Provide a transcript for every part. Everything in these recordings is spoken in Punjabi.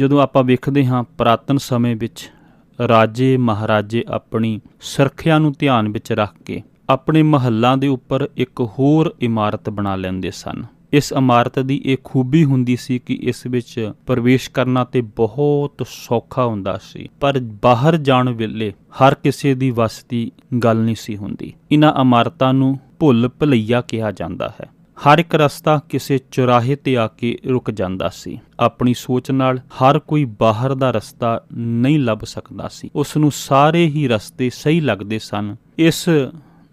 ਜਦੋਂ ਆਪਾਂ ਵੇਖਦੇ ਹਾਂ ਪ੍ਰਾਤਨ ਸਮੇਂ ਵਿੱਚ ਰਾਜੇ ਮਹਾਰਾਜੇ ਆਪਣੀ ਸੁਰੱਖਿਆ ਨੂੰ ਧਿਆਨ ਵਿੱਚ ਰੱਖ ਕੇ ਆਪਣੇ ਮਹੱਲਾਂ ਦੇ ਉੱਪਰ ਇੱਕ ਹੋਰ ਇਮਾਰਤ ਬਣਾ ਲੈਂਦੇ ਸਨ। ਇਸ ਇਮਾਰਤ ਦੀ ਇਹ ਖੂਬੀ ਹੁੰਦੀ ਸੀ ਕਿ ਇਸ ਵਿੱਚ ਪ੍ਰਵੇਸ਼ ਕਰਨਾ ਤੇ ਬਹੁਤ ਸੌਖਾ ਹੁੰਦਾ ਸੀ, ਪਰ ਬਾਹਰ ਜਾਣ ਵੇਲੇ ਹਰ ਕਿਸੇ ਦੀ ਵੱਸ ਦੀ ਗੱਲ ਨਹੀਂ ਸੀ ਹੁੰਦੀ। ਇਹਨਾਂ ਇਮਾਰਤਾਂ ਨੂੰ ਭੁੱਲ ਭੁਲਈਆ ਕਿਹਾ ਜਾਂਦਾ ਹੈ। ਹਰ ਇੱਕ ਰਸਤਾ ਕਿਸੇ ਚੁਰਾਹੇ ਤੇ ਆ ਕੇ ਰੁਕ ਜਾਂਦਾ ਸੀ। ਆਪਣੀ ਸੋਚ ਨਾਲ ਹਰ ਕੋਈ ਬਾਹਰ ਦਾ ਰਸਤਾ ਨਹੀਂ ਲੱਭ ਸਕਦਾ ਸੀ। ਉਸ ਨੂੰ ਸਾਰੇ ਹੀ ਰਸਤੇ ਸਹੀ ਲੱਗਦੇ ਸਨ। ਇਸ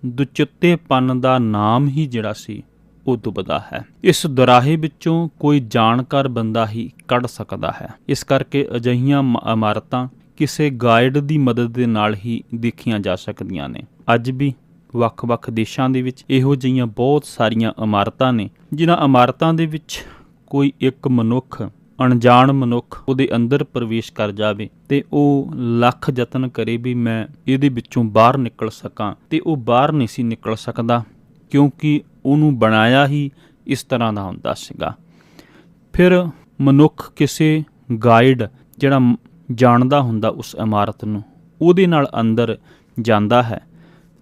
ਦੁਚਿੱਤੇਪਨ ਦਾ ਨਾਮ ਹੀ ਜਿਹੜਾ ਸੀ, ਉਹ ਦੁਬਦਾ ਹੈ। ਇਸ ਦੁਰਾਹੇ ਵਿੱਚੋਂ ਕੋਈ ਜਾਣਕਾਰ ਬੰਦਾ ਹੀ ਕੱਢ ਸਕਦਾ ਹੈ। ਇਸ ਕਰਕੇ ਅਜਿਹੀਆਂ ਮ- ਇਮਾਰਤਾਂ ਕਿਸੇ ਗਾਈਡ ਦੀ ਮਦਦ ਦੇ ਨਾਲ ਹੀ ਦੇਖੀਆਂ ਜਾ ਸਕਦੀਆਂ ਨੇ। ਅੱਜ ਵੀ ਵੱਖ-ਵੱਖ ਦੇਸ਼ਾਂ ਦੇ ਵਿੱਚ ਇਹੋ ਜਿਹੀਆਂ ਬਹੁਤ ਸਾਰੀਆਂ ਇਮਾਰਤਾਂ ਨੇ, ਜਿਨ੍ਹਾਂ ਇਮਾਰਤਾਂ ਦੇ ਵਿੱਚ ਕੋਈ ਇੱਕ ਮਨੁੱਖ, ਅਣਜਾਣ ਮਨੁੱਖ ਉਹਦੇ ਅੰਦਰ ਪ੍ਰਵੇਸ਼ ਕਰ ਜਾਵੇ ਤੇ ਉਹ ਲੱਖ ਯਤਨ ਕਰੇ ਵੀ ਮੈਂ ਇਹਦੇ ਵਿੱਚੋਂ ਬਾਹਰ ਨਿਕਲ ਸਕਾਂ ਤੇ ਉਹ ਬਾਹਰ ਨਹੀਂ ਸੀ ਨਿਕਲ ਸਕਦਾ ਕਿਉਂਕਿ ਉਹਨੂੰ ਬਣਾਇਆ ਹੀ ਇਸ ਤਰ੍ਹਾਂ ਦਾ ਹੁੰਦਾ ਸੀਗਾ। ਫਿਰ ਮਨੁੱਖ ਕਿਸੇ ਗਾਈਡ ਜਿਹੜਾ ਜਾਣਦਾ ਹੁੰਦਾ ਉਸ ਇਮਾਰਤ ਨੂੰ, ਉਹਦੇ ਨਾਲ ਅੰਦਰ ਜਾਂਦਾ ਹੈ।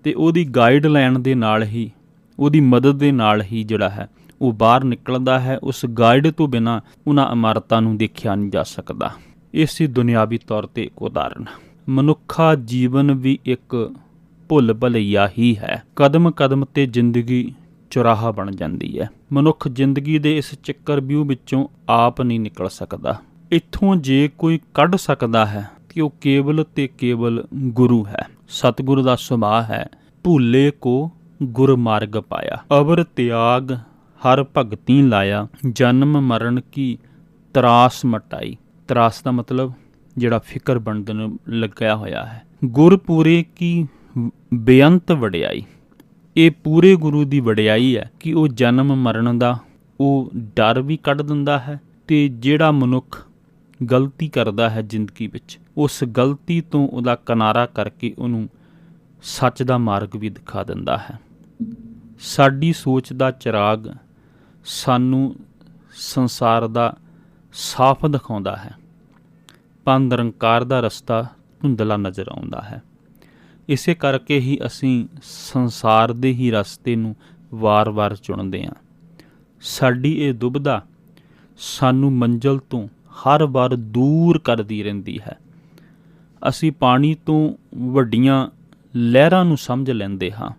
ਤੇ ਉਹਦੀ ਗਾਈਡ ਲੈਣ ਦੇ ਨਾਲ ਹੀ, ਉਹਦੀ ਮਦਦ ਦੇ ਨਾਲ ਹੀ ਜਿਹੜਾ ਹੈ, ਉਹ ਬਾਹਰ ਨਿਕਲਦਾ ਹੈ। ਉਸ ਗਾਈਡ ਤੋਂ ਬਿਨਾ ਉਹਨਾਂ ਇਮਾਰਤਾਂ ਨੂੰ ਦੇਖਿਆ ਨਹੀਂ ਜਾ ਸਕਦਾ। ਇਹ ਦੁਨਿਆਵੀ ਤੌਰ ਤੇ ਇੱਕ ਉਦਾਹਰਣ ਮਨੁੱਖਾ ਜੀਵਨ ਵੀ ਇੱਕ ਭੁੱਲ ਭਲਈਆ ਹੀ ਹੈ। ਕਦਮ ਕਦਮ ਤੇ ਜ਼ਿੰਦਗੀ ਚੁਰਾਹਾ ਬਣ ਜਾਂਦੀ ਹੈ। ਮਨੁੱਖ ਜ਼ਿੰਦਗੀ ਦੇ ਇਸ ਚੱਕਰ ਵਿਊ ਵਿੱਚੋਂ ਆਪ ਨਹੀਂ ਨਿਕਲ ਸਕਦਾ। ਇੱਥੋਂ ਜੇ ਕੋਈ ਕੱਢ ਸਕਦਾ ਹੈ ਕਿ ਉਹ ਕੇਵਲ ਤੇ ਕੇਵਲ ਗੁਰੂ ਹੈ। ਸਤਿਗੁਰੂ ਦਾ ਸੁਭਾਅ ਹੈ। ਭੂਲੇ ਕੋ ਗੁਰ ਮਾਰਗ ਪਾਇਆ। ਅਵਰ ਤਿਆਗ ਹਰ ਭਗਤੀ ਲਾਇਆ। ਜਨਮ ਮਰਨ ਕੀ ਤਰਾਸ ਮਟਾਈ। ਤਰਾਸ ਦਾ ਮਤਲਬ ਜਿਹੜਾ ਫਿਕਰ ਬਣਨ ਲੱਗਿਆ ਹੋਇਆ ਹੈ। ਗੁਰਪੂਰੇ ਕੀ ਬੇਅੰਤ ਵਡਿਆਈ। ਇਹ ਪੂਰੇ ਗੁਰੂ ਦੀ ਵਡਿਆਈ ਹੈ ਕਿ ਉਹ ਜਨਮ ਮਰਨ ਦਾ ਉਹ ਡਰ ਵੀ ਕੱਢ ਦਿੰਦਾ ਹੈ ਤੇ ਜਿਹੜਾ ਮਨੁੱਖ ਗਲਤੀ ਕਰਦਾ ਹੈ ਜ਼ਿੰਦਗੀ ਵਿੱਚ। ਉਸ ਗਲਤੀ ਤੋਂ ਉਹਦਾ ਕਿਨਾਰਾ ਕਰਕੇ ਉਹਨੂੰ ਸੱਚ ਦਾ ਮਾਰਗ ਵੀ ਦਿਖਾ ਦਿੰਦਾ ਹੈ। ਸਾਡੀ ਸੋਚ ਦਾ ਚਿਰਾਗ ਸਾਨੂੰ ਸੰਸਾਰ ਦਾ ਸਾਫ਼ ਦਿਖਾਉਂਦਾ ਹੈ। ਪਰ ਨਿਰੰਕਾਰ ਦਾ ਰਸਤਾ ਧੁੰਦਲਾ ਨਜ਼ਰ ਆਉਂਦਾ ਹੈ। ਇਸੇ ਕਰਕੇ ਹੀ ਅਸੀਂ ਸੰਸਾਰ ਦੇ ਹੀ ਰਸਤੇ ਨੂੰ ਵਾਰ-ਵਾਰ ਚੁਣਦੇ ਹਾਂ। ਸਾਡੀ ਇਹ ਦੁਬਧਾ ਸਾਨੂੰ ਮੰਜ਼ਲ ਤੋਂ ਹਰ ਵਾਰ ਦੂਰ ਕਰਦੀ ਰਹਿੰਦੀ ਹੈ। ਅਸੀਂ ਪਾਣੀ ਤੋਂ ਵੱਡੀਆਂ ਲਹਿਰਾਂ ਨੂੰ ਸਮਝ ਲੈਂਦੇ ਹਾਂ।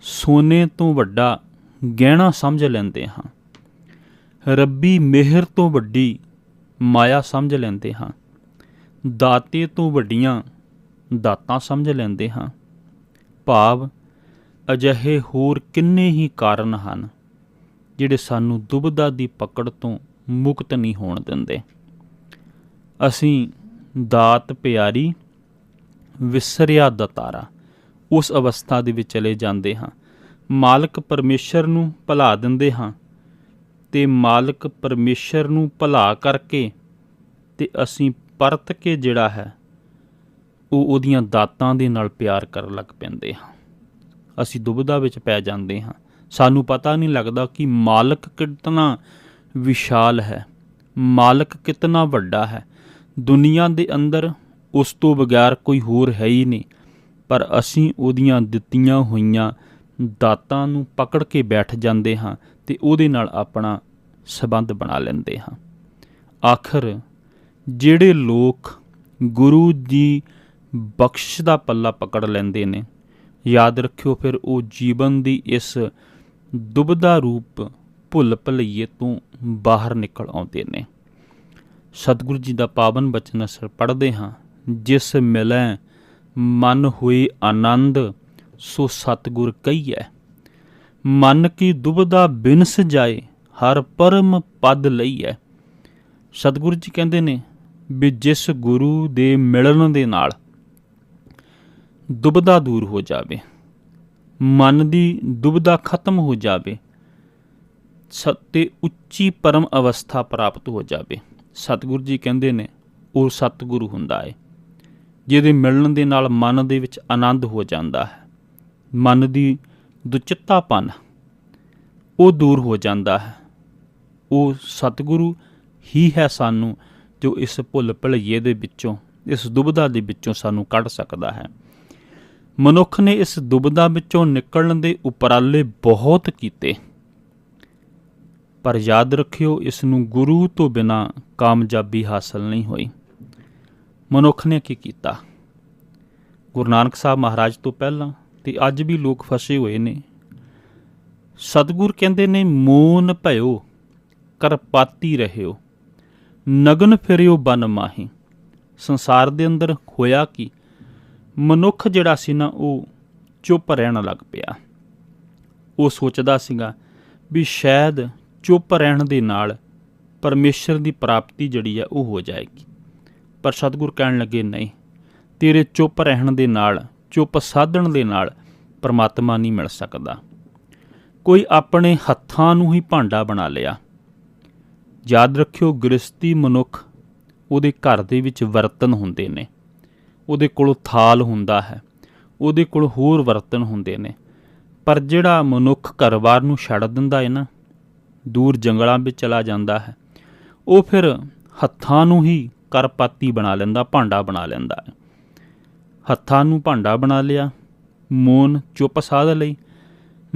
ਸੋਨੇ ਤੋਂ ਵੱਡਾ ਗਹਿਣਾ ਸਮਝ ਲੈਂਦੇ ਹਾਂ। ਰੱਬੀ ਮਿਹਰ ਤੋਂ ਵੱਡੀ ਮਾਇਆ ਸਮਝ ਲੈਂਦੇ ਹਾਂ। ਦਾਤੇ ਤੋਂ ਵੱਡੀਆਂ ਦਾਤਾਂ ਸਮਝ ਲੈਂਦੇ ਹਾਂ। ਭਾਵ ਅਜਿਹੇ ਹੋਰ ਕਿੰਨੇ ਹੀ ਕਾਰਨ ਹਨ, ਜਿਹੜੇ ਸਾਨੂੰ ਦੁਬਦਾ ਦੀ ਪਕੜ ਤੋਂ ਮੁਕਤ ਨਹੀਂ ਹੋਣ ਦਿੰਦੇ। ਅਸੀਂ ਦਾਤ ਪਿਆਰੀ, ਵਿਸਰਿਆ ਦਤਾਰਾ। ਉਸ ਅਵਸਥਾ ਦੇ ਵਿੱਚ ਚਲੇ ਜਾਂਦੇ ਹਾਂ। ਮਾਲਕ ਪਰਮੇਸ਼ਰ ਨੂੰ ਭੁਲਾ ਦਿੰਦੇ ਹਾਂ ਤੇ ਮਾਲਕ ਪਰਮੇਸ਼ਰ ਨੂੰ ਭੁਲਾ ਕਰਕੇ ਤੇ ਅਸੀਂ ਪਰਤ ਕੇ ਜਿਹੜਾ ਹੈ, ਉਹ ਉਹਦੀਆਂ ਦਾਤਾਂ ਦੇ ਨਾਲ ਪਿਆਰ ਕਰਨ ਲੱਗ ਪੈਂਦੇ ਹਾਂ। ਅਸੀਂ ਦੁਬਦਾ ਵਿੱਚ ਪੈ ਜਾਂਦੇ ਹਾਂ। ਸਾਨੂੰ ਪਤਾ ਨਹੀਂ ਲੱਗਦਾ ਕਿ ਮਾਲਕ ਕਿਤਨਾ ਵਿਸ਼ਾਲ ਹੈ, ਮਾਲਕ ਕਿਤਨਾ ਵੱਡਾ ਹੈ। ਦੁਨੀਆ ਦੇ ਅੰਦਰ ਉਸ ਤੋਂ ਬਗੈਰ ਕੋਈ ਹੋਰ ਹੈ ਹੀ ਨਹੀਂ, ਪਰ ਅਸੀਂ ਉਹਦੀਆਂ ਦਿੱਤੀਆਂ ਹੋਈਆਂ ਦਾਤਾਂ ਨੂੰ ਪਕੜ ਕੇ ਬੈਠ ਜਾਂਦੇ ਹਾਂ ਤੇ ਉਹਦੇ ਨਾਲ ਆਪਣਾ ਸਬੰਧ ਬਣਾ ਲੈਂਦੇ ਹਾਂ। ਆਖਰ, ਜਿਹੜੇ ਲੋਕ ਗੁਰੂ ਦੀ ਬਖਸ਼ ਦਾ ਪੱਲਾ ਪਕੜ ਲੈਂਦੇ ਨੇ, ਯਾਦ ਰੱਖਿਓ ਫਿਰ ਉਹ ਜੀਵਨ ਦੀ ਇਸ ਦੁਬਦਾ ਰੂਪ ਭੁੱਲ ਭੁਲਈਏ ਤੋਂ ਬਾਹਰ ਨਿਕਲ ਆਉਂਦੇ ਨੇ। ਸਤਿਗੁਰੂ ਜੀ ਦਾ ਪਾਵਨ ਬਚਨ ਅਸਰ ਪੜ੍ਹਦੇ ਹਾਂ। ਜਿਸ ਮਿਲੈ ਮਨ ਹੋਏ ਆਨੰਦ, ਸੋ ਸਤਿਗੁਰ ਕਹੀਐ, ਮਨ ਕੀ ਦੁਬਦਾ ਬਿਨਸ ਜਾਏ, ਹਰ ਪਰਮ ਪਦ ਲਈਐ। ਸਤਿਗੁਰੂ ਜੀ ਕਹਿੰਦੇ ਨੇ ਵੀ ਜਿਸ ਗੁਰੂ ਦੇ ਮਿਲਣ ਦੇ ਨਾਲ ਦੁਬਦਾ ਦੂਰ ਹੋ ਜਾਵੇ, ਮਨ ਦੀ ਦੁਬਦਾ ਖਤਮ ਹੋ ਜਾਵੇ, ਸਤੇ ਉੱਚੀ ਪਰਮ ਅਵਸਥਾ ਪ੍ਰਾਪਤ ਹੋ ਜਾਵੇ। ਸਤਿਗੁਰੂ ਜੀ ਕਹਿੰਦੇ ਨੇ, ਉਹ ਸਤਿਗੁਰੂ ਹੁੰਦਾ ਹੈ ਜਿਹਦੇ ਮਿਲਣ ਦੇ ਨਾਲ ਮਨ ਦੇ ਵਿੱਚ ਆਨੰਦ ਹੋ ਜਾਂਦਾ ਹੈ, ਮਨ ਦੀ ਦੁਚਿੱਤਾਪਨ ਉਹ ਦੂਰ ਹੋ ਜਾਂਦਾ ਹੈ, ਉਹ ਸਤਿਗੁਰੂ ਹੀ ਹੈ ਸਾਨੂੰ ਜੋ ਇਸ ਭੁੱਲ ਭੁਲਈਏ ਦੇ ਵਿੱਚੋਂ, ਇਸ ਦੁਬਦਾ ਦੇ ਵਿੱਚੋਂ ਸਾਨੂੰ ਕੱਢ ਸਕਦਾ ਹੈ। ਮਨੁੱਖ ਨੇ ਇਸ ਦੁਬਦਾ ਵਿੱਚੋਂ ਨਿਕਲਣ ਦੇ ਉਪਰਾਲੇ ਬਹੁਤ ਕੀਤੇ। ਪਰ ਯਾਦ ਰੱਖਿਓ, ਇਸ ਨੂੰ ਗੁਰੂ ਤੋਂ ਬਿਨਾ ਕਾਮਯਾਬੀ ਹਾਸਲ ਨਹੀਂ ਹੋਈ। ਮਨੁੱਖ ਨੇ ਕੀ ਕੀਤਾ? ਗੁਰੂ ਨਾਨਕ ਸਾਹਿਬ ਮਹਾਰਾਜ ਤੋਂ ਪਹਿਲਾਂ ਤੇ ਅੱਜ ਵੀ ਲੋਕ ਫਸੇ ਹੋਏ ਨੇ। ਸਤਿਗੁਰ ਕਹਿੰਦੇ ਨੇ, ਮੂਨ ਭਇਓ, ਕਰਪਾਤੀ ਰਹਿਓ, ਨਗਨ ਫਿਰਿਓ ਬਨ ਮਾਹੀ। ਸੰਸਾਰ ਦੇ ਅੰਦਰ ਹੋਇਆ ਕੀ? ਮਨੁੱਖ ਜਿਹੜਾ ਸੀ ਨਾ, ਉਹ ਚੁੱਪ ਰਹਿਣ ਲੱਗ ਪਿਆ। ਉਹ ਸੋਚਦਾ ਸੀਗਾ ਵੀ ਸ਼ਾਇਦ ਚੁੱਪ ਰਹਿਣ ਦੇ ਨਾਲ ਪਰਮੇਸ਼ਰ ਦੀ ਪ੍ਰਾਪਤੀ ਜਿਹੜੀ ਹੈ ਉਹ ਹੋ ਜਾਏਗੀ। ਪਰ ਸਤਿਗੁਰ ਕਹਿਣ ਲੱਗੇ, ਨਹੀਂ, ਤੇਰੇ ਚੁੱਪ ਰਹਿਣ ਦੇ ਨਾਲ, ਚੁੱਪ ਸਾਧਣ ਦੇ ਨਾਲ ਪਰਮਾਤਮਾ ਨਹੀਂ ਮਿਲ ਸਕਦਾ। ਕੋਈ ਆਪਣੇ ਹੱਥਾਂ ਨੂੰ ਹੀ ਭਾਂਡਾ ਬਣਾ ਲਿਆ। ਯਾਦ ਰੱਖਿਓ ਗ੍ਰਸਤੀ ਮਨੁੱਖ ਉਹਦੇ ਘਰ ਦੇ ਵਿੱਚ ਬਰਤਨ ਹੁੰਦੇ ਨੇ। ਉਹਦੇ ਕੋਲ ਥਾਲ ਹੁੰਦਾ ਹੈ, ਉਹਦੇ ਕੋਲ ਹੋਰ ਬਰਤਨ ਹੁੰਦੇ ਨੇ। ਪਰ ਜਿਹੜਾ ਮਨੁੱਖ ਘਰਵਾਰ ਨੂੰ ਛੱਡ ਦਿੰਦਾ ਹੈ ਨਾ ਦੂਰ ਜੰਗਲਾਂ ਵਿੱਚ ਚਲਾ ਜਾਂਦਾ ਹੈ। ਉਹ ਫਿਰ ਹੱਥਾਂ ਨੂੰ ਹੀ ਕਰਪਾਤੀ ਬਣਾ ਲੈਂਦਾ, ਭਾਂਡਾ ਬਣਾ ਲੈਂਦਾ ਹੈ। ਹੱਥਾਂ ਨੂੰ ਭਾਂਡਾ ਬਣਾ ਲਿਆ, ਮੋਨ ਚੁੱਪ ਸਾਧ ਲਈ।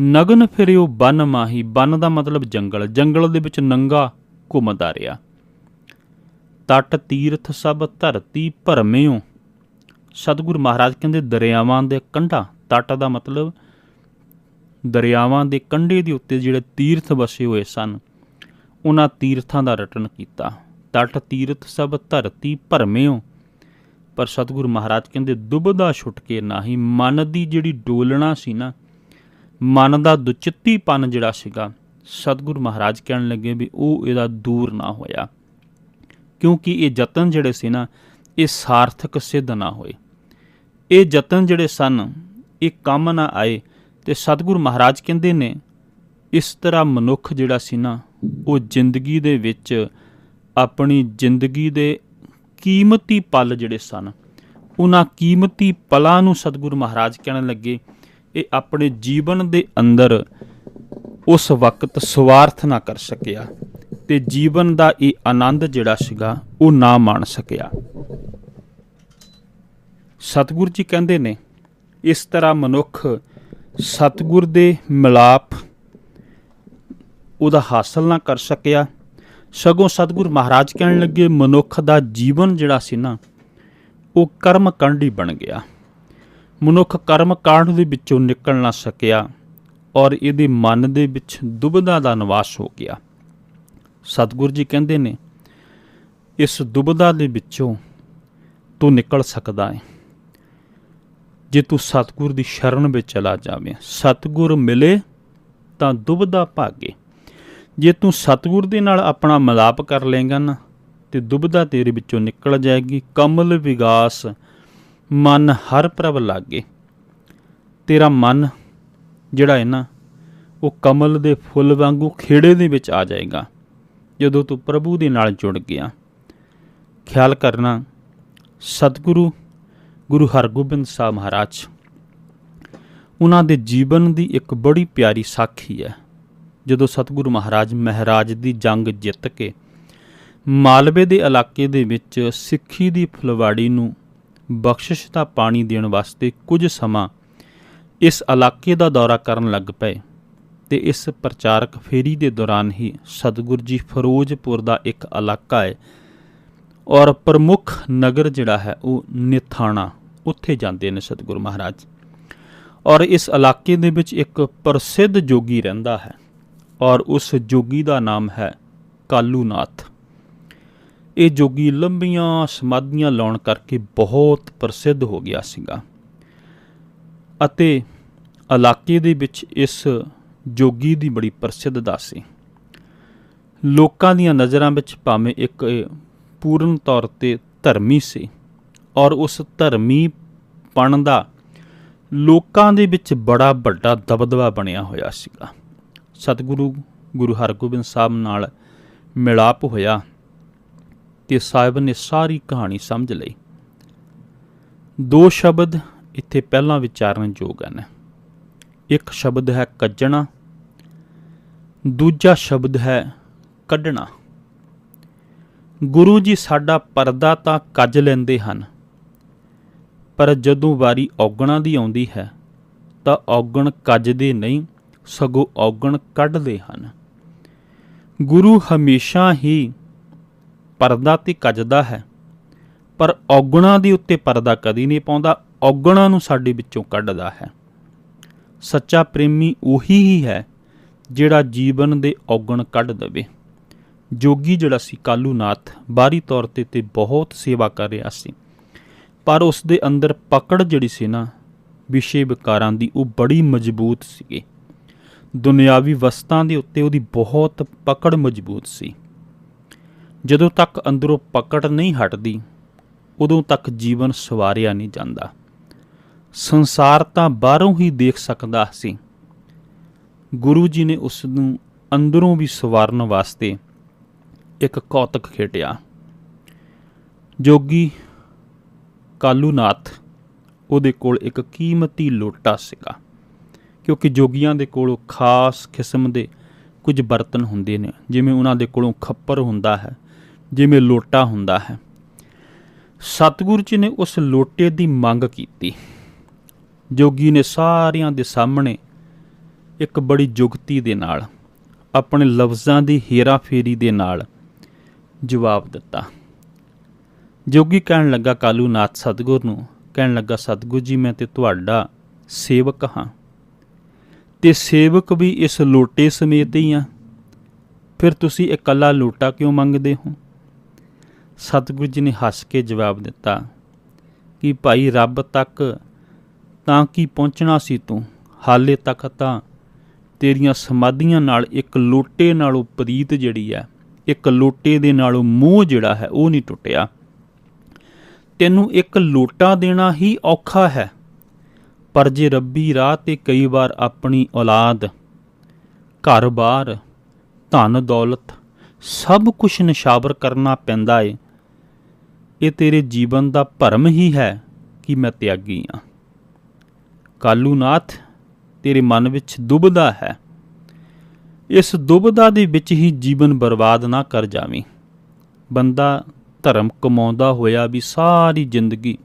ਨਗਨ ਫਿਰਿਓ ਬਨ ਮਾਹੀ, ਬਨ ਦਾ ਮਤਲਬ ਜੰਗਲ ਜੰਗਲ ਦੇ ਵਿੱਚ ਨੰਗਾ ਘੁੰਮਦਾ ਰਿਹਾ। ਤਟ, ਤੀਰਥ ਸਭ ਧਰਤੀ ਭਰਮਿਓ। ਸਤਿਗੁਰ ਮਹਾਰਾਜ ਕਹਿੰਦੇ, ਦਰਿਆਵਾਂ ਦੇ ਕੰਢਾ, ਤਟ ਦਾ ਮਤਲਬ ਦਰਿਆਵਾਂ ਦੇ ਕੰਢੇ ਦੇ ਉੱਤੇ ਜਿਹੜੇ ਤੀਰਥ ਵਸੇ ਹੋਏ ਸਨ, ਉਹਨਾਂ ਤੀਰਥਾਂ ਦਾ ਰਟਨ ਕੀਤਾ। ਤਟ ਤੀਰਥ ਸਭ ਧਰਤੀ ਭਰਮਿਓ। ਪਰ ਸਤਿਗੁਰੂ ਮਹਾਰਾਜ ਕਹਿੰਦੇ, ਦੁਬਦਾ ਛੁੱਟ ਕੇ ਨਾਹੀ। ਮਨ ਦੀ ਜਿਹੜੀ ਡੋਲਣਾ ਸੀ ਨਾ, ਮਨ ਦਾ ਦੁਚਿੱਤੀਪਨ ਜਿਹੜਾ ਸੀਗਾ, ਸਤਿਗੁਰੂ ਮਹਾਰਾਜ ਕਹਿਣ ਲੱਗੇ ਵੀ ਉਹ ਇਹਦਾ ਦੂਰ ਨਾ ਹੋਇਆ। ਕਿਉਂਕਿ ਇਹ ਯਤਨ ਜਿਹੜੇ ਸੀ ਨਾ, ਇਹ ਸਾਰਥਕ ਸਿੱਧ ਨਾ ਹੋਏ। ਇਹ ਯਤਨ ਜਿਹੜੇ ਸਨ, ਇਹ ਕੰਮ ਨਾ ਆਏ। ਤੇ ਸਤਿਗੁਰ ਮਹਾਰਾਜ ਕਹਿੰਦੇ ਨੇ, ਇਸ ਤਰ੍ਹਾਂ ਮਨੁੱਖ ਜਿਹੜਾ ਸੀ ਨਾ, ਉਹ ਜ਼ਿੰਦਗੀ ਦੇ ਵਿੱਚ ਆਪਣੀ ਜ਼ਿੰਦਗੀ ਦੇ ਕੀਮਤੀ ਪਲ ਜਿਹੜੇ ਸਨ, ਉਹਨਾਂ ਕੀਮਤੀ ਪਲਾਂ ਨੂੰ ਸਤਿਗੁਰੂ ਮਹਾਰਾਜ ਕਹਿਣ ਲੱਗੇ, ਇਹ ਆਪਣੇ ਜੀਵਨ ਦੇ ਅੰਦਰ ਉਸ ਵਕਤ ਸਵਾਰਥ ਨਾ ਕਰ ਸਕਿਆ ਤੇ ਜੀਵਨ ਦਾ ਇਹ ਆਨੰਦ ਜਿਹੜਾ ਸੀਗਾ, ਉਹ ਨਾ ਮਾਣ ਸਕਿਆ। ਸਤਿਗੁਰੂ ਜੀ ਕਹਿੰਦੇ ਨੇ, ਇਸ ਤਰ੍ਹਾਂ ਮਨੁੱਖ ਸਤਿਗੁਰ ਦੇ ਮਿਲਾਪ ਉਹਦਾ ਹਾਸਲ ਨਾ ਕਰ ਸਕਿਆ। ਸਗੋਂ ਸਤਿਗੁਰ ਮਹਾਰਾਜ ਕਹਿਣ ਲੱਗੇ, ਮਨੁੱਖ ਦਾ ਜੀਵਨ ਜਿਹੜਾ ਸੀ ਨਾ, ਉਹ ਕਰਮ ਕਾਂਡੀ ਬਣ ਗਿਆ। ਮਨੁੱਖ ਕਰਮ ਕਾਂਡ ਦੇ ਵਿੱਚੋਂ ਨਿਕਲ ਨਾ ਸਕਿਆ ਔਰ ਇਹਦੇ ਮਨ ਦੇ ਵਿੱਚ ਦੁਬਦਾ ਦਾ ਨਿਵਾਸ ਹੋ ਗਿਆ। ਸਤਿਗੁਰ ਜੀ ਕਹਿੰਦੇ ਨੇ, ਇਸ ਦੁਬਦਾ ਦੇ ਵਿੱਚੋਂ ਤੂੰ ਨਿਕਲ ਸਕਦਾ ਹੈ ਜੇ ਤੂੰ ਸਤਿਗੁਰ ਦੀ ਸ਼ਰਨ ਵਿੱਚ ਚਲਾ ਜਾਵੇਂ, ਸਤਿਗੁਰ ਮਿਲੇ ਤਾਂ ਦੁਬਦਾ ਭਾਗੇ। ਜੇ ਤੂੰ ਸਤਿਗੁਰ ਦੇ ਨਾਲ ਆਪਣਾ ਮਿਲਾਪ ਕਰ ਲੇਗਾ ਨਾ, ਤੇ ਦੁਬਦਾ ਤੇਰੇ ਵਿੱਚੋਂ ਨਿਕਲ ਜਾਏਗੀ, ਕਮਲ ਵਿਗਾਸ, ਮਨ ਹਰ ਪ੍ਰਭ ਲਾਗੇ। ਤੇਰਾ ਮਨ ਜਿਹੜਾ ਹੈ ਨਾ, ਉਹ ਕਮਲ ਦੇ ਫੁੱਲ ਵਾਂਗੂ ਖੇੜੇ ਦੇ ਵਿੱਚ ਆ ਜਾਏਗਾ, ਜਦੋਂ ਤੂੰ ਪ੍ਰਭੂ ਦੇ ਨਾਲ ਜੁੜ ਗਿਆ। ਖਿਆਲ ਕਰਨਾ, ਸਤਿਗੁਰੂ ਗੁਰੂ ਹਰਗੋਬਿੰਦ ਸਾਹਿਬ ਮਹਾਰਾਜ, ਉਹਨਾਂ ਦੇ ਜੀਵਨ ਦੀ ਇੱਕ ਬੜੀ ਪਿਆਰੀ ਸਾਖੀ ਹੈ। ਜਦੋਂ ਸਤਿਗੁਰੂ ਮਹਾਰਾਜ ਮਹਾਰਾਜ ਦੀ ਜੰਗ ਜਿੱਤ ਕੇ ਮਾਲਵੇ ਦੇ ਇਲਾਕੇ ਦੇ ਵਿੱਚ ਸਿੱਖੀ ਦੀ ਫੁਲਵਾੜੀ ਨੂੰ ਬਖਸ਼ਿਸ਼ ਦਾ ਪਾਣੀ ਦੇਣ ਵਾਸਤੇ ਕੁਝ ਸਮਾਂ ਇਸ ਇਲਾਕੇ ਦਾ ਦੌਰਾ ਕਰਨ ਲੱਗ ਪਏ ਤੇ ਇਸ ਪ੍ਰਚਾਰਕ ਫੇਰੀ ਦੇ ਦੌਰਾਨ ਹੀ ਸਤਿਗੁਰ ਜੀ ਫਿਰੋਜ਼ਪੁਰ ਦਾ ਇੱਕ ਇਲਾਕਾ ਹੈ ਔਰ ਪ੍ਰਮੁੱਖ ਨਗਰ ਜਿਹੜਾ ਹੈ ਉਹ ਨਿਥਾਣਾ, ਉੱਥੇ ਜਾਂਦੇ ਨੇ ਸਤਿਗੁਰੂ ਮਹਾਰਾਜ। ਔਰ ਇਸ ਇਲਾਕੇ ਦੇ ਵਿੱਚ ਇੱਕ ਪ੍ਰਸਿੱਧ ਜੋਗੀ ਰਹਿੰਦਾ ਹੈ ਔਰ ਉਸ ਜੋਗੀ ਦਾ ਨਾਮ ਹੈ ਕਾਲੂਨਾਥ। ਇਹ ਜੋਗੀ ਲੰਬੀਆਂ ਸਮਾਧੀਆਂ ਲਾਉਣ ਕਰਕੇ ਬਹੁਤ ਪ੍ਰਸਿੱਧ ਹੋ ਗਿਆ ਸੀਗਾ। ਅਤੇ ਇਲਾਕੇ ਦੇ ਵਿੱਚ ਇਸ ਜੋਗੀ ਦੀ ਬੜੀ ਪ੍ਰਸਿੱਧਤਾ ਸੀ। ਲੋਕਾਂ ਦੀਆਂ ਨਜ਼ਰਾਂ ਵਿੱਚ ਭਾਵੇਂ ਇੱਕ ਪੂਰਨ ਤੌਰ ਤੇ ਧਰਮੀ ਸੀ ਔਰ ਉਸ ਧਰਮੀ ਪਣ ਦਾ ਲੋਕਾਂ ਦੇ ਵਿੱਚ ਬੜਾ ਵੱਡਾ ਦਬਦਬਾ ਬਣਿਆ ਹੋਇਆ ਸੀਗਾ। ਸਤਿਗੁਰੂ ਗੁਰੂ ਹਰਗੋਬਿੰਦ ਸਾਹਿਬ ਨਾਲ ਮਿਲਾਪ ਹੋਇਆ ਤੇ ਸਾਹਿਬ ਨੇ ਸਾਰੀ ਕਹਾਣੀ ਸਮਝ ਲਈ। ਦੋ ਸ਼ਬਦ ਇੱਥੇ ਪਹਿਲਾਂ ਵਿਚਾਰਨ ਯੋਗ ਹਨ। ਇੱਕ ਸ਼ਬਦ ਹੈ ਕੱਜਣਾ, ਦੂਜਾ ਸ਼ਬਦ ਹੈ ਕੱਢਣਾ। ਗੁਰੂ ਜੀ ਸਾਡਾ ਪਰਦਾ ਤਾਂ ਕੱਜ ਲੈਂਦੇ ਹਨ। ਪਰ ਜਦੋਂ ਵਾਰੀ ਔਗਣਾ ਦੀ ਆਉਂਦੀ ਹੈ, ਤਾਂ ਔਗਣ ਕੱਜਦੇ ਨਹੀਂ, ਸਗੋਂ ਔਗਣ ਕੱਢਦੇ ਹਨ। ਗੁਰੂ ਹਮੇਸ਼ਾ ਹੀ ਪਰਦਾ ਤੇ ਕੱਜਦਾ ਹੈ, ਪਰ ਔਗਣਾ ਦੇ ਉੱਤੇ ਪਰਦਾ ਕਦੀ ਨਹੀਂ ਪਾਉਂਦਾ, ਔਗਣਾ ਨੂੰ ਸਾਡੇ ਵਿੱਚੋਂ ਕੱਢਦਾ ਹੈ। ਸੱਚਾ ਪ੍ਰੇਮੀ ਉਹੀ ਹੀ ਹੈ, ਜਿਹੜਾ ਜੀਵਨ ਦੇ ਔਗਣ ਕੱਢ ਦੇਵੇ। ਜੋਗੀ ਜਿਹੜਾ ਸੀ ਕਾਲੂਨਾਥ ਬਾਹਰੀ ਤੌਰ ਤੇ ਤੇ ਬਹੁਤ ਸੇਵਾ ਕਰ ਰਿਹਾ ਸੀ। ਪਰ ਉਸ ਦੇ ਅੰਦਰ ਪਕੜ ਜਿਹੜੀ ਸੀ ਨਾ ਵਿਸ਼ੇ ਵਿਕਾਰਾਂ ਦੀ, ਉਹ ਬੜੀ ਮਜ਼ਬੂਤ ਸੀਗੀ। ਦੁਨਿਆਵੀ ਵਸਤਾਂ ਦੇ ਉੱਤੇ ਉਹਦੀ ਬਹੁਤ ਪਕੜ ਮਜ਼ਬੂਤ ਸੀ। ਜਦੋਂ ਤੱਕ ਅੰਦਰੋਂ ਪਕੜ ਨਹੀਂ ਹਟਦੀ, ਉਦੋਂ ਤੱਕ ਜੀਵਨ ਸਵਾਰਿਆ ਨਹੀਂ ਜਾਂਦਾ। ਸੰਸਾਰ ਤਾਂ ਬਾਹਰੋਂ ਹੀ ਦੇਖ ਸਕਦਾ ਸੀ। ਗੁਰੂ ਜੀ ਨੇ ਉਸ ਨੂੰ ਅੰਦਰੋਂ ਵੀ ਸਵਾਰਨ ਵਾਸਤੇ ਇੱਕ ਕੌਤਕ ਖੇਡਿਆ। ਜੋਗੀ ਕਾਲੂਨਾਥ ਉਹਦੇ ਕੋਲ ਇੱਕ ਕੀਮਤੀ ਲੋਟਾ ਸੀਗਾ, ਕਿਉਂਕਿ ਜੋਗੀਆਂ ਦੇ ਕੋਲ ਖਾਸ ਕਿਸਮ ਦੇ ਕੁਝ ਬਰਤਨ ਹੁੰਦੇ ਨੇ, ਜਿਵੇਂ ਉਹਨਾਂ ਦੇ ਕੋਲੋਂ ਖੱਪਰ ਹੁੰਦਾ ਹੈ, ਜਿਵੇਂ ਲੋਟਾ ਹੁੰਦਾ ਹੈ। ਸਤਿਗੁਰੂ ਜੀ ਨੇ ਉਸ ਲੋਟੇ ਦੀ ਮੰਗ ਕੀਤੀ। ਜੋਗੀ ਨੇ ਸਾਰਿਆਂ ਦੇ ਸਾਹਮਣੇ ਇੱਕ ਬੜੀ ਜੁਗਤੀ ਦੇ ਨਾਲ, ਆਪਣੇ ਲਫ਼ਜ਼ਾਂ ਦੀ ਹੇਰਾ-ਫੇਰੀ ਦੇ ਨਾਲ ਜਵਾਬ ਦਿੱਤਾ। ਜੋਗੀ ਕਹਿਣ ਲੱਗਾ, ਕਾਲੂ ਨਾਥ ਸਤਿਗੁਰ ਨੂੰ ਕਹਿਣ ਲੱਗਾ, ਸਤਿਗੁਰ ਜੀ, ਮੈਂ ਤੇ ਤੁਹਾਡਾ ਸੇਵਕ ਹਾਂ। ਤੇ ਸੇਵਕ ਵੀ ਇਸ ਲੋਟੇ ਸਮੇਤ ਹੀ ਆ। ਫਿਰ ਤੁਸੀਂ ਇਕੱਲਾ ਲੋਟਾ ਕਿਉਂ ਮੰਗਦੇ ਹੋ? ਸਤਿਗੁਰੂ ਜੀ ਨੇ ਹੱਸ ਕੇ ਜਵਾਬ ਦਿੱਤਾ, ਕਿ ਭਾਈ ਰੱਬ ਤੱਕ ਤਾਂ ਕੀ ਪਹੁੰਚਣਾ ਸੀ ਤੂੰ? ਹਾਲੇ ਤੱਕ ਤਾਂ ਤੇਰੀਆਂ ਸਮਾਧੀਆਂ ਨਾਲ ਇੱਕ ਲੋਟੇ ਨਾਲੋਂ ਪ੍ਰੀਤ ਜਿਹੜੀ ਹੈ ਇੱਕ ਲੋਟੇ ਦੇ ਨਾਲੋਂ ਮੋਹ ਜਿਹੜਾ ਹੈ ਉਹ ਨਹੀਂ ਟੁੱਟਿਆ। ਤੈਨੂੰ ਇੱਕ ਲੋਟਾ ਦੇਣਾ ਹੀ ਔਖਾ ਹੈ, ਪਰ ਜੇ ਰੱਬੀ ਰਾਹ ਤੇ ਕਈ ਵਾਰ ਆਪਣੀ ਔਲਾਦ, ਘਰ-ਬਾਰ ਧਨ ਦੌਲਤ ਸਭ ਕੁਝ ਨਿਸ਼ਾਵਰ ਕਰਨਾ ਪੈਂਦਾ ਏ, ਇਹ ਤੇਰੇ ਜੀਵਨ ਦਾ ਭਰਮ ਹੀ ਹੈ ਕਿ ਮੈਂ ਤਿਆਗੀ ਹਾਂ ਕਾਲੂਨਾਥ ਤੇਰੇ ਮਨ ਵਿੱਚ ਦੁਬਦਾ ਹੈ। ਇਸ ਦੁਬਦਾ ਦੇ ਵਿੱਚ ਹੀ ਜੀਵਨ ਬਰਬਾਦ ਨਾ ਕਰ ਜਾਵੀਂ। ਬੰਦਾ ਧਰਮ ਕਮਾਉਂਦਾ ਹੋਇਆ ਵੀ ਸਾਰੀ ਜ਼ਿੰਦਗੀ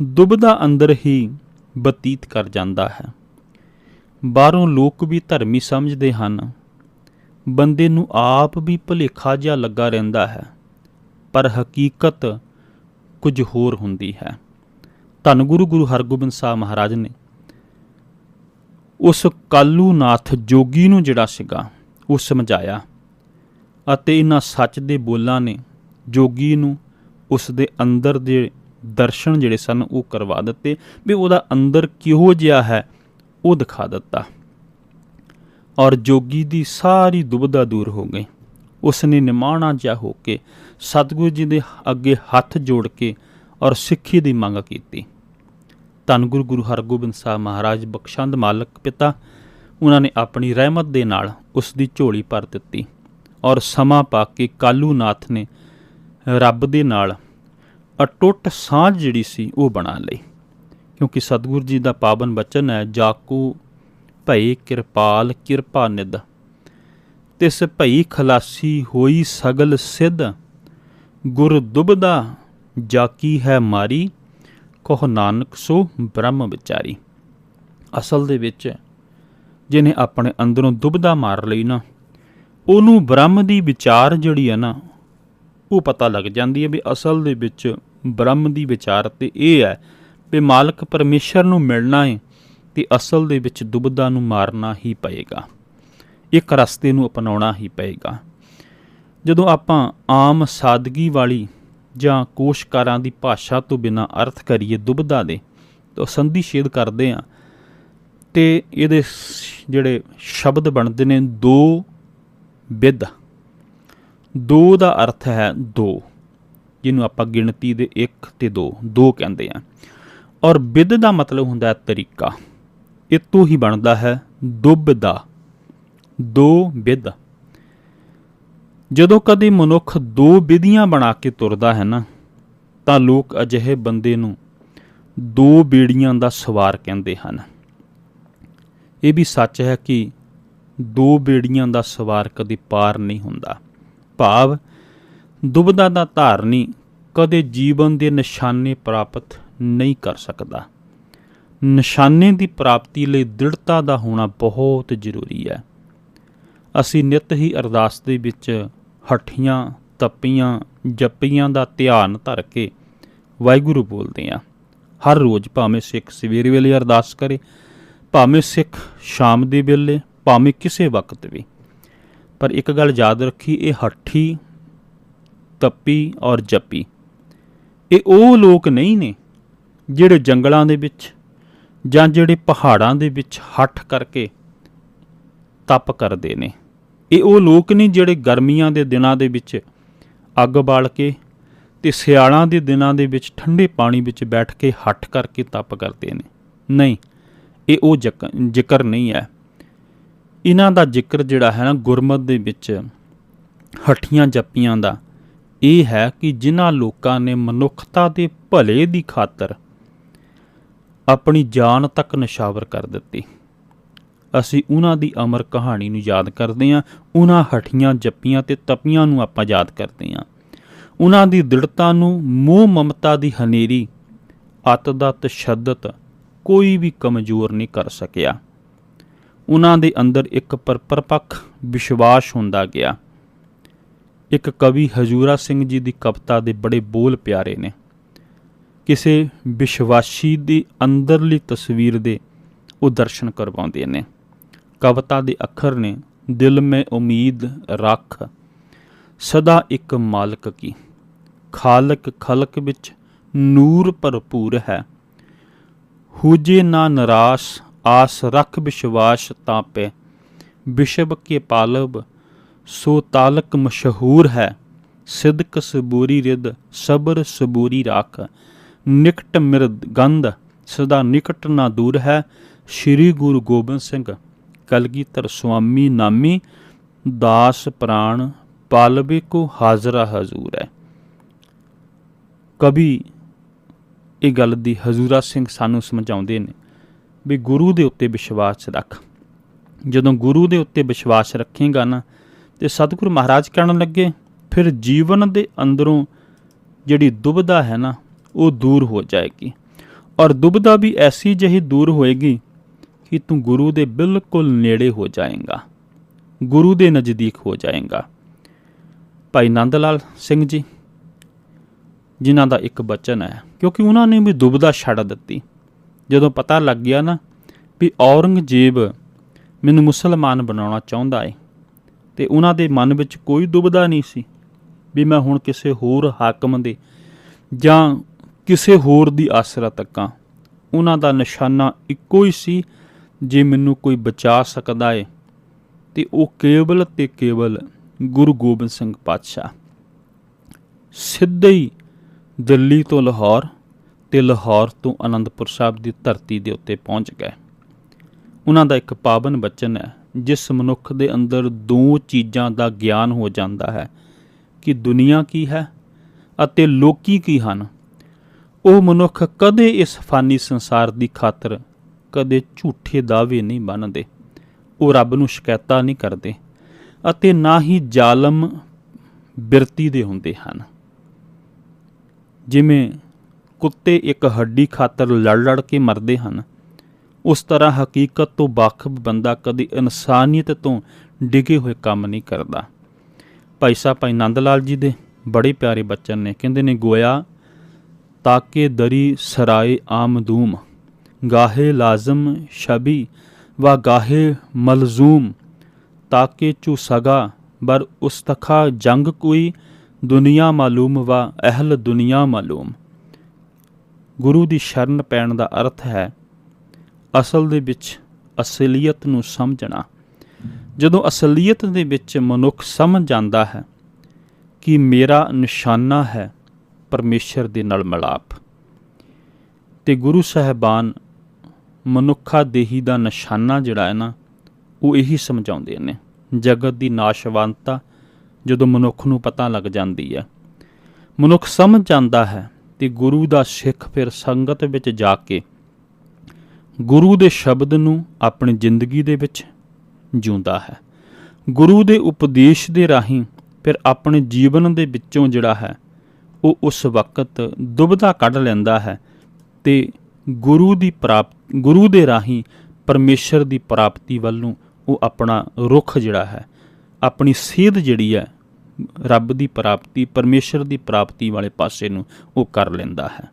ਦੁਬਦਾ ਅੰਦਰ ਹੀ ਬਤੀਤ ਕਰ ਜਾਂਦਾ ਹੈ। ਬਾਹਰੋਂ ਲੋਕ ਵੀ ਧਰਮੀ ਸਮਝਦੇ ਹਨ, ਬੰਦੇ ਨੂੰ ਆਪ ਵੀ ਭੁਲੇਖਾ ਜਿਹਾ ਲੱਗਾ ਰਹਿੰਦਾ ਹੈ, ਪਰ ਹਕੀਕਤ ਕੁਝ ਹੋਰ ਹੁੰਦੀ ਹੈ। ਧੰਨ ਗੁਰੂ ਗੁਰੂ ਹਰਗੋਬਿੰਦ ਸਾਹਿਬ ਮਹਾਰਾਜ ਨੇ ਉਸ ਕਾਲੂਨਾਥ ਜੋਗੀ ਨੂੰ ਜਿਹੜਾ ਸੀਗਾ, ਉਹ ਸਮਝਾਇਆ ਅਤੇ ਇਹਨਾਂ ਸੱਚ ਦੇ ਬੋਲਾਂ ਨੇ ਜੋਗੀ ਨੂੰ ਉਸ ਦੇ ਅੰਦਰ ਦੇ ਦਰਸ਼ਨ ਜਿਹੜੇ ਸਨ, ਉਹ ਕਰਵਾ ਦਿੱਤੇ ਵੀ ਉਹਦਾ ਅੰਦਰ ਕਿਹੋ ਜਿਹਾ ਹੈ, ਉਹ ਦਿਖਾ ਦਿੱਤਾ। ਔਰ ਜੋਗੀ ਦੀ ਸਾਰੀ ਦੁਬਦਾ ਦੂਰ ਹੋ ਗਈ। ਉਸ ਨੇ ਨਿਮਾਣਾ ਜਿਹਾ ਹੋ ਕੇ ਸਤਿਗੁਰੂ ਜੀ ਦੇ ਅੱਗੇ ਹੱਥ ਜੋੜ ਕੇ ਔਰ ਸਿੱਖੀ ਦੀ ਮੰਗ ਕੀਤੀ। ਧੰਨ ਗੁਰੂ ਗੁਰੂ ਹਰਗੋਬਿੰਦ ਸਾਹਿਬ ਮਹਾਰਾਜ, ਬਖਸ਼ੰਦ ਮਾਲਕ ਪਿਤਾ, ਉਹਨਾਂ ਨੇ ਆਪਣੀ ਰਹਿਮਤ ਦੇ ਨਾਲ ਉਸ ਦੀ ਝੋਲੀ ਭਰ ਦਿੱਤੀ ਔਰ ਸਮਾਂ ਪਾ ਕੇ ਕਾਲੂਨਾਥ ਨੇ ਰੱਬ ਦੇ ਨਾਲ ਅਟੁੱਟ ਸਾਂਝ ਜਿਹੜੀ ਸੀ ਉਹ ਬਣਾ ਲਈ। ਕਿਉਂਕਿ ਸਤਿਗੁਰੂ ਜੀ ਦਾ ਪਾਵਨ ਬਚਨ ਹੈ ਜਾਕੂ ਭਈ ਕਿਰਪਾਲ ਕਿਰਪਾ ਨਿਦ ਤਿਸ ਭਈ ਖਲਾਸੀ ਹੋਈ ਸਗਲ ਸਿੱਧ। ਗੁਰ ਦੁਬਦਾ ਜਾਕੀ ਹੈ ਮਾਰੀ। ਕਹ ਨਾਨਕ ਸੋ ਬ੍ਰਹਮ ਵਿਚਾਰੀ। ਅਸਲ ਦੇ ਵਿੱਚ ਜਿਹਨੇ ਆਪਣੇ ਅੰਦਰੋਂ ਦੁਬਦਾ ਮਾਰ ਲਈ ਨਾ, ਉਹਨੂੰ ਬ੍ਰਹਮ ਦੀ ਵਿਚਾਰ ਜਿਹੜੀ ਹੈ ਨਾ, ਉਹ ਪਤਾ ਲੱਗ ਜਾਂਦੀ ਹੈ ਵੀ ਅਸਲ ਦੇ ਵਿੱਚ ਬ੍ਰਹਮ ਦੀ ਵਿਚਾਰ ਤੇ ਇਹ ਹੈ ਵੀ ਮਾਲਕ ਪਰਮੇਸ਼ਰ ਨੂੰ ਮਿਲਣਾ ਹੈ ਤੇ ਅਸਲ ਦੇ ਵਿੱਚ ਦੁਬਦਾ ਨੂੰ ਮਾਰਨਾ ਹੀ ਪਏਗਾ। ਇੱਕ ਰਸਤੇ ਨੂੰ ਅਪਣਾਉਣਾ ਹੀ ਪਏਗਾ। ਜਦੋਂ ਆਪਾਂ ਆਮ ਸਾਦਗੀ ਵਾਲੀ ਜਾਂ ਕੋਸ਼ਕਾਰਾਂ ਦੀ ਭਾਸ਼ਾ ਤੋਂ ਬਿਨਾ ਅਰਥ ਕਰੀਏ ਦੁਬਦਾ ਦੇ, ਤਾਂ ਸੰਧੀ ਛੇਦ ਕਰਦੇ ਆ। ਤੇ ਇਹਦੇ ਜਿਹੜੇ ਸ਼ਬਦ ਬਣਦੇ ਨੇ ਦੋ ਵਿਦ ਦੋ ਦਾ ਅਰਥ ਹੈ ਦੋ, ਜਿਹਨੂੰ ਆਪਾਂ ਗਿਣਤੀ ਦੇ 1 ਤੇ 2 ਦੋ ਕਹਿੰਦੇ ਆ। ਔਰ ਵਿਦ ਦਾ ਮਤਲਬ ਹੁੰਦਾ ਹੈ ਤਰੀਕਾ। ਇਹ ਹੀ ਬਣਦਾ ਹੈ ਦੁਬਦਾ ਦੋ ਵਿਦ ਜਦੋਂ ਕਦੇ ਮਨੁੱਖ ਦੋ ਵਿਧੀਆਂ ਬਣਾ ਕੇ ਤੁਰਦਾ ਹੈ ਨਾ, ਤਾਂ ਲੋਕ ਅਜਿਹੇ ਬੰਦੇ ਨੂੰ ਦੋ ਬੇੜੀਆਂ ਦਾ ਸਵਾਰ ਕਹਿੰਦੇ ਹਨ। ਇਹ ਵੀ ਸੱਚ ਹੈ ਕਿ ਦੋ ਬੇੜੀਆਂ ਦਾ ਸਵਾਰ ਕਦੇ ਪਾਰ ਨਹੀਂ ਹੁੰਦਾ। ਭਾਵ ਦੁਬਦਾ ਦਾ ਧਾਰਨੀ ਕਦੇ ਜੀਵਨ ਦੇ ਨਿਸ਼ਾਨੇ ਪ੍ਰਾਪਤ ਨਹੀਂ ਕਰ ਸਕਦਾ। ਨਿਸ਼ਾਨੇ ਦੀ ਪ੍ਰਾਪਤੀ ਲਈ ਦ੍ਰਿੜਤਾ ਦਾ ਹੋਣਾ ਬਹੁਤ ਜ਼ਰੂਰੀ ਹੈ। ਅਸੀਂ ਨਿਤ ਹੀ ਅਰਦਾਸ ਦੇ ਵਿੱਚ ਹੱਠੀਆਂ, ਤੱਪੀਆਂ, ਜੱਪੀਆਂ ਦਾ ਧਿਆਨ ਧਰ ਕੇ ਵਾਹਿਗੁਰੂ ਬੋਲਦੇ ਹਾਂ। ਹਰ ਰੋਜ਼ ਭਾਵੇਂ ਸਿੱਖ ਸਵੇਰੇ ਵੇਲੇ ਅਰਦਾਸ ਕਰੇ, ਭਾਵੇਂ ਸਿੱਖ ਸ਼ਾਮ ਦੇ ਵੇਲੇ, ਭਾਵੇਂ ਕਿਸੇ ਵਕਤ ਵੀ। ਪਰ ਇੱਕ ਗੱਲ ਯਾਦ ਰੱਖੀ, ਇਹ ਹੱਠੀ, ਤੱਪੀ ਔਰ ਜੱਪੀ। ਇਹ ਉਹ ਲੋਕ ਨਹੀਂ ਨੇ ਜਿਹੜੇ ਜੰਗਲਾਂ ਦੇ ਵਿੱਚ ਜਾਂ ਜਿਹੜੇ ਪਹਾੜਾਂ ਦੇ ਵਿੱਚ ਹੱਠ ਕਰਕੇ ਤਪ ਕਰਦੇ ਨੇ। ਇਹ ਉਹ ਲੋਕ ਨਹੀਂ ਜਿਹੜੇ ਗਰਮੀਆਂ ਦੇ ਦਿਨਾਂ ਦੇ ਵਿੱਚ ਅੱਗ ਬਾਲ ਕੇ ਤੇ ਸਿਆਲਾਂ ਦੇ ਦਿਨਾਂ ਦੇ ਵਿੱਚ ਠੰਡੇ ਪਾਣੀ ਵਿੱਚ ਬੈਠ ਕੇ ਹੱਠ ਕਰਕੇ ਤਪ ਕਰਦੇ ਨੇ। ਨਹੀਂ, ਇਹ ਉਹ ਜਕ- ਜ਼ਿਕਰ ਨਹੀਂ ਹੈ। ਇਹਨਾਂ ਦਾ ਜ਼ਿਕਰ ਜਿਹੜਾ ਹੈ ਨਾ ਗੁਰਮਤ ਦੇ ਵਿੱਚ ਹੱਠੀਆਂ ਜੱਪੀਆਂ ਦਾ, ਇਹ ਹੈ ਕਿ ਜਿਨ੍ਹਾਂ ਲੋਕਾਂ ਨੇ ਮਨੁੱਖਤਾ ਦੇ ਭਲੇ ਦੀ ਖਾਤਰ ਆਪਣੀ ਜਾਨ ਤੱਕ ਨਿਸ਼ਾਵਰ ਕਰ ਦਿੱਤੀ। ਅਸੀਂ ਉਹਨਾਂ ਦੀ ਅਮਰ ਕਹਾਣੀ ਨੂੰ ਯਾਦ ਕਰਦੇ ਹਾਂ, ਉਹਨਾਂ ਹਠੀਆਂ ਜੱਪੀਆਂ ਤੇ ਤਪੀਆਂ ਨੂੰ ਆਪਾਂ ਯਾਦ ਕਰਦੇ ਹਾਂ। ਉਹਨਾਂ ਦੀ ਦ੍ਰਿੜਤਾ ਨੂੰ ਮੋਹ ਮਮਤਾ ਦੀ ਹਨੇਰੀ, ਅਤ ਦਾ ਤਸ਼ੱਦਦ ਕੋਈ ਵੀ ਕਮਜ਼ੋਰ ਨਹੀਂ ਕਰ ਸਕਿਆ। ਉਹਨਾਂ ਦੇ ਅੰਦਰ ਇੱਕ ਪਰ- ਵਿਸ਼ਵਾਸ ਹੁੰਦਾ ਗਿਆ। ਇੱਕ ਕਵੀ ਹਜੂਰਾ ਸਿੰਘ ਜੀ ਦੀ ਕਵਿਤਾ ਦੇ ਬੜੇ ਬੋਲ ਪਿਆਰੇ ਨੇ। ਕਿਸੇ ਵਿਸ਼ਵਾਸੀ ਦੀ ਅੰਦਰਲੀ ਤਸਵੀਰ ਦੇ ਉਹ ਦਰਸ਼ਨ ਕਰਵਾਉਂਦੇ ਨੇ। ਕਵਿਤਾ ਦੇ ਅੱਖਰ ਨੇ, ਦਿਲ ਮੈਂ ਉਮੀਦ ਰੱਖ, ਸਦਾ ਇੱਕ ਮਾਲਕ ਕੀ। ਖਾਲਕ ਖਲਕ ਵਿੱਚ ਨੂਰ ਭਰਪੂਰ ਹੈ। ਹੂਜੇ ਨਾ ਨਰਾਸ, ਆਸ ਰੱਖ ਵਿਸ਼ਵਾਸ ਤਾਂ ਪੇ ਵਿਸ਼ਵ ਕੇ ਪਾਲਬ ਸੋ ਤਾਲਕ ਮਸ਼ਹੂਰ ਹੈ। ਸਿਦਕ ਸਬੂਰੀ ਰਿਦ ਸਬਰ ਸਬੂਰੀ ਰਾਖ। ਨਿਕਟ ਮਿਰਦ ਗੰਧ, ਸਦਾ ਨਿਕਟ ਨਾ ਦੂਰ ਹੈ। ਸ੍ਰੀ ਗੁਰੂ ਗੋਬਿੰਦ ਸਿੰਘ ਕਲਗੀਧਰ ਸੁਆਮੀ ਨਾਮੀ ਦਾਸ ਪ੍ਰਾਣ ਪਾਲਵੇ ਕੋ ਹਾਜ਼ਰਾ ਹਜ਼ੂਰ ਹੈ। ਕਵੀ ਇਹ ਗੱਲ ਦੀ ਹਜ਼ੂਰਾ ਸਿੰਘ ਸਾਨੂੰ ਸਮਝਾਉਂਦੇ ਨੇ ਵੀ ਗੁਰੂ ਦੇ ਉੱਤੇ ਵਿਸ਼ਵਾਸ ਰੱਖ। ਜਦੋਂ ਗੁਰੂ ਦੇ ਉੱਤੇ ਵਿਸ਼ਵਾਸ ਰੱਖੇਗਾ ਨਾ, ਤੇ ਸਤਿਗੁਰੂ ਮਹਾਰਾਜ ਕਹਿਣ ਲੱਗੇ, ਫਿਰ ਜੀਵਨ ਦੇ ਅੰਦਰੋਂ ਜਿਹੜੀ ਦੁਬਦਾ ਹੈ ਨਾ, ਉਹ ਦੂਰ ਹੋ ਜਾਏਗੀ। ਔਰ ਦੁਬਦਾ ਵੀ ਐਸੀ ਜਹੀ ਦੂਰ ਹੋਏਗੀ ਕਿ ਤੂੰ ਗੁਰੂ ਦੇ ਬਿਲਕੁਲ ਨੇੜੇ ਹੋ ਜਾਏਗਾ। ਗੁਰੂ ਦੇ ਨਜ਼ਦੀਕ ਹੋ ਜਾਏਗਾ। ਭਾਈ ਨੰਦ ਲਾਲ ਸਿੰਘ ਜੀ, ਜਿਨ੍ਹਾਂ ਦਾ ਇੱਕ ਬਚਨ ਹੈ, ਕਿਉਂਕਿ ਉਹਨਾਂ ਨੇ ਵੀ ਦੁਬਦਾ ਛੱਡ ਦਿੱਤੀ। ਜਦੋਂ ਪਤਾ ਲੱਗ ਗਿਆ ਨਾ ਵੀ ਔਰੰਗਜ਼ੇਬ ਮੈਨੂੰ ਮੁਸਲਮਾਨ ਬਣਾਉਣਾ ਚਾਹੁੰਦਾ ਏ, ਤੇ ਉਹਨਾਂ ਦੇ ਮਨ ਵਿੱਚ ਕੋਈ ਦੁਬਦਾ ਨਹੀਂ ਸੀ ਵੀ ਮੈਂ ਹੁਣ ਕਿਸੇ ਹੋਰ ਹਾਕਮ ਦੇ ਜਾਂ ਕਿਸੇ ਹੋਰ ਦੀ ਆਸਰਾ ਤੱਕਾਂ। ਉਹਨਾਂ ਦਾ ਨਿਸ਼ਾਨਾ ਇੱਕੋ ਹੀ ਸੀ ਜੇ ਮੈਨੂੰ ਕੋਈ ਬਚਾ ਸਕਦਾ ਏ, ਤੇ ਉਹ ਕੇਵਲ ਤੇ ਕੇਵਲ ਗੁਰੂ ਗੋਬਿੰਦ ਸਿੰਘ ਪਾਤਸ਼ਾਹ। ਸਿੱਧੇ ਹੀ ਦਿੱਲੀ ਤੋਂ ਲਾਹੌਰ ਤੇ ਲਾਹੌਰ ਤੋਂ ਅਨੰਦਪੁਰ ਸਾਹਿਬ ਦੀ ਧਰਤੀ ਦੇ ਉੱਤੇ ਪਹੁੰਚ ਗਏ। ਉਹਨਾਂ ਦਾ ਇੱਕ ਪਾਵਨ ਬਚਨ ਹੈ, ਜਿਸ ਮਨੁੱਖ ਦੇ ਅੰਦਰ ਦੋ ਚੀਜ਼ਾਂ ਦਾ ਗਿਆਨ ਹੋ ਜਾਂਦਾ ਹੈ, ਕਿ ਦੁਨੀਆ ਕੀ ਹੈ ਅਤੇ ਲੋਕੀ ਕੀ ਹਨ। ਉਹ ਮਨੁੱਖ ਕਦੇ ਇਸ ਫਾਨੀ ਸੰਸਾਰ ਦੀ ਖਾਤਰ ਕਦੇ ਝੂਠੇ ਦਾਅਵੇ ਨਹੀਂ ਬੰਨਦੇ ਉਹ ਰੱਬ ਨੂੰ ਸ਼ਿਕਾਇਤਾਂ ਨਹੀਂ ਕਰਦੇ ਅਤੇ ਨਾ ਹੀ ਜ਼ਾਲਮ ਬਿਰਤੀ ਦੇ ਹੁੰਦੇ ਹਨ। ਜਿਵੇਂ ਕੁੱਤੇ ਇੱਕ ਹੱਡੀ ਖਾਤਰ ਲੜ ਲੜ ਕੇ ਮਰਦੇ ਹਨ, ਉਸ ਤਰ੍ਹਾਂ ਹਕੀਕਤ ਤੋਂ ਵਾਕਫ ਬੰਦਾ ਕਦੇ ਇਨਸਾਨੀਅਤ ਤੋਂ ਡਿਗੇ ਹੋਏ ਕੰਮ ਨਹੀਂ ਕਰਦਾ। ਭਾਈ ਸਾਹਿਬ, ਭਾਈ ਨੰਦ ਲਾਲ ਜੀ ਦੇ ਬੜੇ ਪਿਆਰੇ ਬਚਨ ਨੇ, ਕਹਿੰਦੇ ਨੇ, ਗੋਇਆ ਤਾਕੇ ਦਰੀ ਸਰਾਏ ਆਮਦੂਮ ਗਾਹੇ ਲਾਜ਼ਮ ਸ਼ਬੀ ਵਾ ਗਾਹੇ ਮਲਜ਼ੂਮ, ਤਾਕੇ ਚੂ ਸਗਾ, ਬਰ ਉਸਤਖਾ ਜੰਗ ਕੋਈ ਦੁਨੀਆ ਮਾਲੂਮ ਵਾ, ਅਹਲ ਦੁਨੀਆ ਮਾਲੂਮ। ਗੁਰੂ ਦੀ ਸ਼ਰਨ ਪੈਣ ਦਾ ਅਰਥ ਹੈ, ਅਸਲ ਦੇ ਵਿੱਚ ਅਸਲੀਅਤ ਨੂੰ ਸਮਝਣਾ। ਜਦੋਂ ਅਸਲੀਅਤ ਦੇ ਵਿੱਚ ਮਨੁੱਖ ਸਮਝ ਜਾਂਦਾ ਹੈ ਕਿ ਮੇਰਾ ਨਿਸ਼ਾਨਾ ਹੈ ਪਰਮੇਸ਼ਰ ਦੇ ਨਾਲ ਮਿਲਾਪ। ਤੇ ਗੁਰੂ ਸਾਹਿਬਾਨ ਮਨੁੱਖਾ ਦੇਹੀ ਦਾ ਨਿਸ਼ਾਨਾ ਜਿਹੜਾ ਹੈ ਨਾ, ਉਹ ਇਹੀ ਸਮਝਾਉਂਦੇ ਨੇ, ਜਗਤ ਦੀ ਨਾਸ਼ਵੰਤਤਾ ਜਦੋਂ ਮਨੁੱਖ ਨੂੰ ਪਤਾ ਲੱਗ ਜਾਂਦੀ ਹੈ। ਮਨੁੱਖ ਸਮਝ ਜਾਂਦਾ ਹੈ ਤੇ ਗੁਰੂ ਦਾ ਸਿੱਖ ਫਿਰ ਸੰਗਤ ਵਿੱਚ ਜਾ ਕੇ ਗੁਰੂ ਦੇ ਸ਼ਬਦ ਨੂੰ ਆਪਣੀ ਜ਼ਿੰਦਗੀ ਦੇ ਵਿੱਚ ਜਿਉਂਦਾ ਹੈ। ਗੁਰੂ ਦੇ ਉਪਦੇਸ਼ ਦੇ ਰਾਹੀਂ ਫਿਰ ਆਪਣੇ ਜੀਵਨ ਦੇ ਵਿੱਚੋਂ ਜਿਹੜਾ ਹੈ, ਉਹ ਉਸ ਵਕਤ ਦੁਬਦਾ ਕੱਢ ਲੈਂਦਾ ਹੈ ਤੇ ਗੁਰੂ ਦੀ ਪ੍ਰਾਪ, ਗੁਰੂ ਦੇ ਰਾਹੀਂ ਪਰਮੇਸ਼ਰ ਦੀ ਪ੍ਰਾਪਤੀ ਵੱਲ ਨੂੰ ਉਹ ਆਪਣਾ ਰੁਖ ਜਿਹੜਾ ਹੈ, ਆਪਣੀ ਸੇਧ ਜਿਹੜੀ ਹੈ, ਰੱਬ ਦੀ ਪ੍ਰਾਪਤੀ, ਪਰਮੇਸ਼ਰ ਦੀ ਪ੍ਰਾਪਤੀ ਵਾਲੇ ਪਾਸੇ ਨੂੰ ਉਹ ਕਰ ਲੈਂਦਾ ਹੈ।